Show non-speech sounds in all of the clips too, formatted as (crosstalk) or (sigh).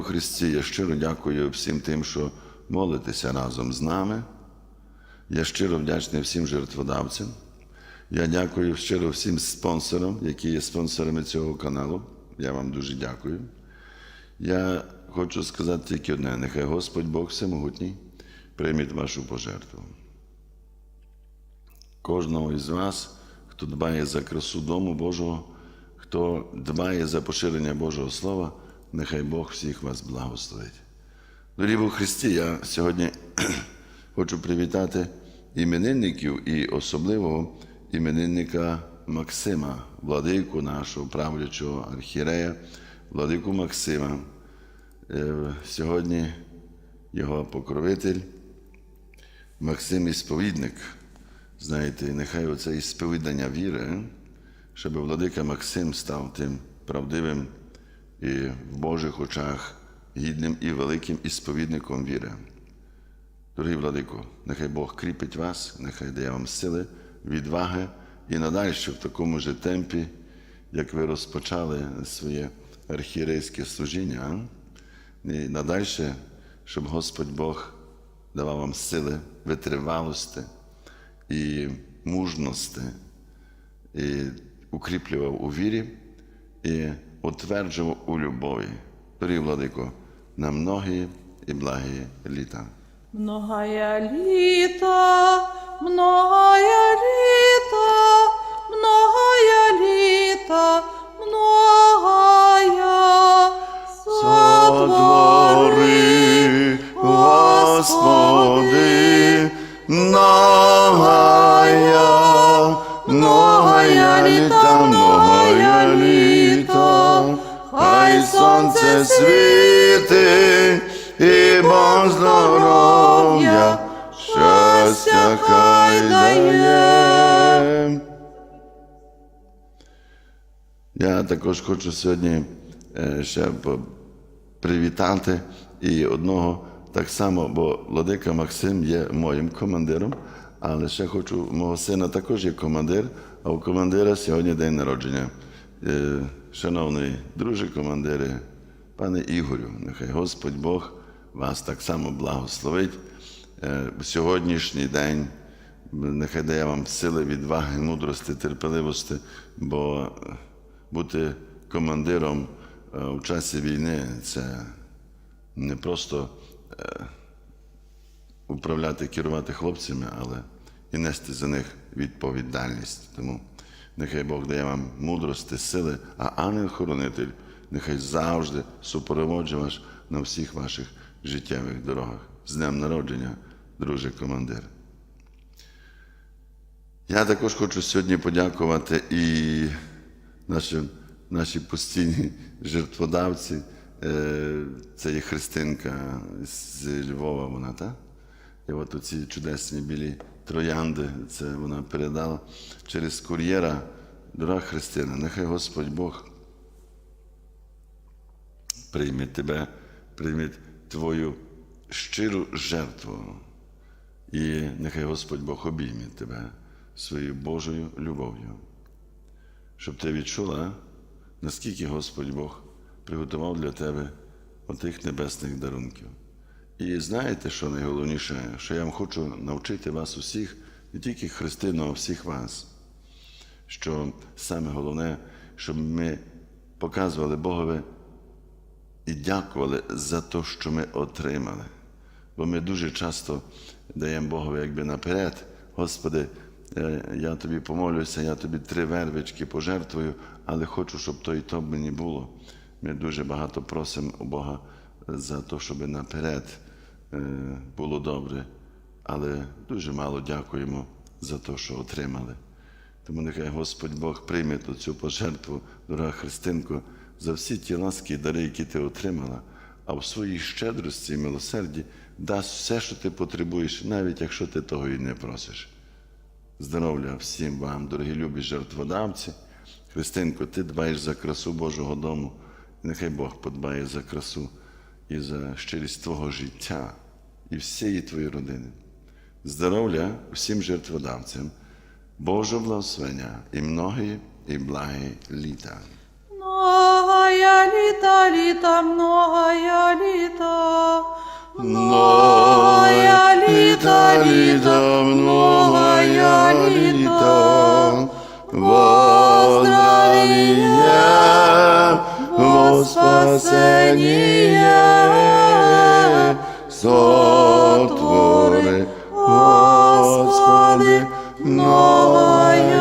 У Христі я щиро дякую всім тим, що молитеся разом з нами. Я щиро вдячний всім жертводавцям. Я дякую щиро всім спонсорам, які є спонсорами цього каналу. Я вам дуже дякую. Я хочу сказати тільки одне: нехай Господь Бог Всемогутній прийме вашу пожертву. Кожного із вас, хто дбає за красу Дому Божого, хто дбає за поширення Божого Слова, нехай Бог всіх вас благословить. Дорогі у Христі, я сьогодні (clears throat) хочу привітати іменинників і особливо іменинника Максима, владику нашого правлячого архірея, владику Максима. Е, Сьогодні його покровитель Максим Ісповідник. Знаєте, нехай оце ісповідання віри, щоб владика Максим став тим правдивим і в Божих очах гідним і великим ісповідником віри. Дорогий владико, нехай Бог кріпить вас, нехай дає вам сили, відваги і надальше в такому ж темпі, як ви розпочали своє архієрейське служіння, і надальше, щоб Господь Бог давав вам сили, витривалості і мужності, і укріплював у вірі і утверджував у любові. Дорогий владико, на многі і благі літа. Многая літа, многая літа, многая літа, многая Сотвори, Господи, многая, сонце світи і Бог здоров'я, щастя хай дає. Я також хочу сьогодні е, ще привітати і одного так само, бо владика Максим є моїм командиром, але ще хочу, мого сина також є командир, а у командира сьогодні день народження. Е, Шановний друже командире, пане Ігорю, нехай Господь Бог вас так само благословить. Е, в Сьогоднішній день нехай дає вам сили, відваги, мудрості, терпеливості, бо е, бути командиром е, у часі війни це не просто управляти, керувати хлопцями, але і нести за них відповідальність. Тому нехай Бог дає вам мудрості, сили, а ангел-хоронитель нехай завжди супроводжує вас на всіх ваших життєвих дорогах. З днем народження, друже командир. Я також хочу сьогодні подякувати і нашим, наші постійні жертводавці. Е, Це є Христинка з Львова, вона, так? І от оці чудесні білі троянди, це вона передала через кур'єра. Дорога Христина, нехай Господь Бог прийме тебе, прийме твою щиру жертву. І нехай Господь Бог обійме тебе своєю Божою любов'ю, щоб ти відчула, наскільки Господь Бог приготував для тебе отих небесних дарунків. І знаєте, що найголовніше, що я вам хочу навчити вас усіх, не тільки Христину, а всіх вас, що саме головне, щоб ми показували Богові і дякували за те, що ми отримали. Бо ми дуже часто даємо Богові якби наперед, Господи, е, я тобі помолюся, я тобі три вервички пожертвую, але хочу, щоб то і то мені було. Ми дуже багато просимо у Бога за те, щоб наперед е, було добре, але дуже мало дякуємо за те, що отримали. Тому нехай Господь Бог прийме цю пожертву, дорога Христинко, за всі ті ласки і дари, які ти отримала, а в своїй щедрості і милосерді дасть все, що ти потребуєш, навіть якщо ти того і не просиш. Здоров'я всім вам, дорогі любі жертводавці. Христинко, ти дбаєш за красу Божого дому. Нехай Бог подбає за красу і за щирість твого життя і всієї твоєї родини. Здоров'я всім жертводавцям, Божого благословення і многі і благі літа. Многая літа, літа, многая літа. Многая літа, літа, многая літа. Воздравіє, во спасеніє, сотвори, Господи, многая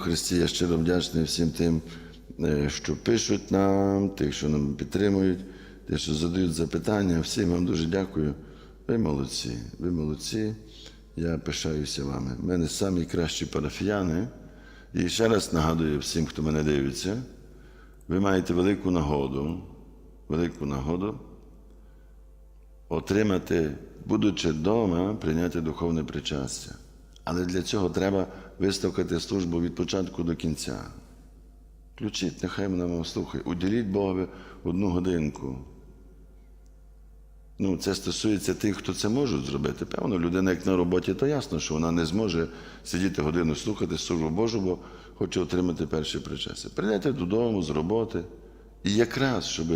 Христі, я щиро вдячний всім тим, е, що пишуть нам, тих, що нам підтримують, тих, що задають запитання. Всім вам дуже дякую. Ви молодці, ви молодці. Я пишаюся вами. У мене самі кращі парафіяни. І ще раз нагадую всім, хто мене дивиться, ви маєте велику нагоду, велику нагоду отримати, будучи вдома, прийняти духовне причастя. Але для цього треба виставити службу від початку до кінця. Включіть, нехай вам слухає. Уділіть Богові одну годинку. Ну, це стосується тих, хто це може зробити. Певно, людина, як на роботі, то ясно, що вона не зможе сидіти годину слухати службу Божу, бо хоче отримати перше причастя. Прийдете додому з роботи, і якраз, щоб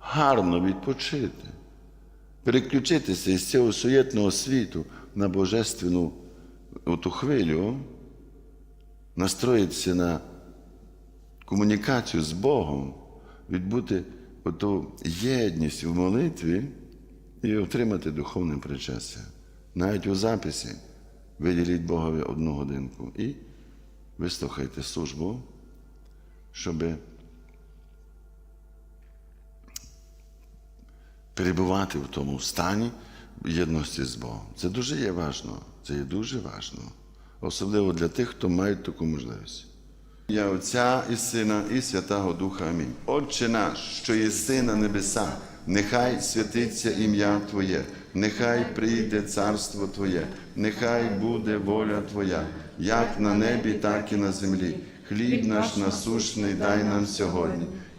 гарно відпочити, переключитися із цього суєтного світу на божественну ту хвилю, настроїтися на комунікацію з Богом, відбути оту єдність в молитві і отримати духовне причастя. Навіть у записі виділіть Богові одну годинку і вислухайте службу, щоби перебувати в тому стані єдності з Богом. Це дуже є важно. Це є дуже важно. Особливо для тих, хто має таку можливість. Я Отця і Сина, і Святого Духа. Амінь. Отче наш, що єси на небесах, нехай святиться ім'я Твоє, нехай прийде царство Твоє, нехай буде воля Твоя, як на небі, так і на землі. Хліб наш насущний дай нам сьогодні,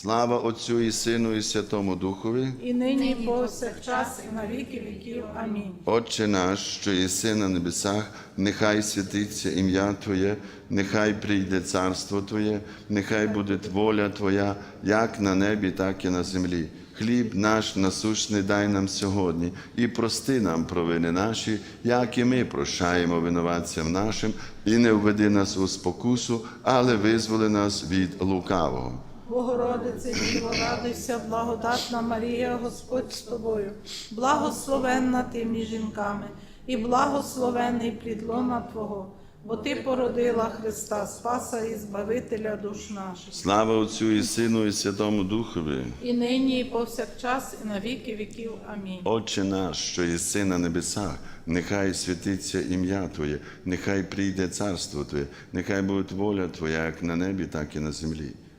Слава Отцю і Сину, і Святому Духові. І нині, і повсякчас, і на віки віків. Амінь. Отче наш, що єси на небесах, нехай святиться ім'я Твоє, нехай прийде царство Твоє, нехай буде воля Твоя, як на небі, так і на землі. Хліб наш насущний дай нам сьогодні, і прости нам провини наші, як і ми прощаємо винуватцям нашим, і не введи нас у спокусу, але визволи нас від лукавого. Богородице, Діво, радуйся, благодатна Марія, Господь з тобою, благословенна ти між жінками, і благословений плід лона Твого, бо Ти породила Христа Спаса і Збавителя душ наших. Слава Отцю і Сину, і Святому Духові. І нині, і повсякчас, і на віки віків. Амінь. Отче наш, що єси на небесах, нехай святиться ім'я Твоє, нехай прийде царство Твоє, нехай буде воля Твоя, як на небі, так і на землі.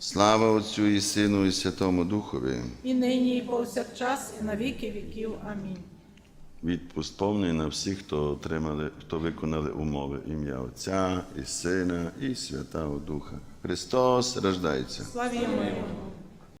Слава Отцю і Сину, і Святому Духові. І нині, і повсякчас, і на віки віків. Амінь. Відпуст повний на всіх, хто отримали, хто виконали умови ім'я Отця і Сина, і Святого Духа. Христос рождається. Славімо Його!